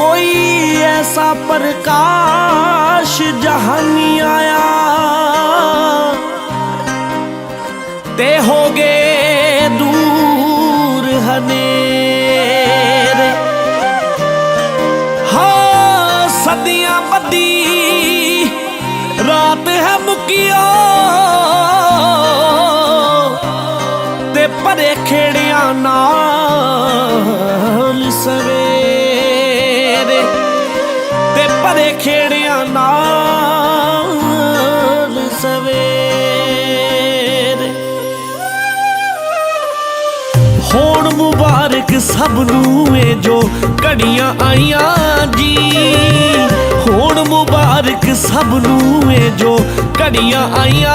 ਐਸਾ ਪ੍ਰਕਾਸ਼ ਜਹਾਨੀ ਆਇਆ। ਤੇ ਹੋ ਗਏ ਦੂਰ ਹਨੇਰੇ। ਹਾਂ, ਸਦੀਆਂ ਬੱਦੀ ਰਾਤ ਹੈ ਮੁਕਿਓ। ਤੇ ਪਰੇ ਖੇੜਿਆਂ ਨਾਲ ਸਵੇਰੇ ਤੇ ਪਰੇ ਖੇੜਿਆਂ ਨਾਲ ਸਵੇਰੇ। ਹੋਣ ਮੁਬਾਰਕ ਸਭ ਨੂੰ ਏ ਜੋ ਘੜੀਆਂ ਆਈਆਂ ਜੀ। ਹੋਣ ਮੁਬਾਰਕ ਸਭ ਨੂੰ ਏ ਜੋ ਘੜੀਆਂ ਆਈਆਂ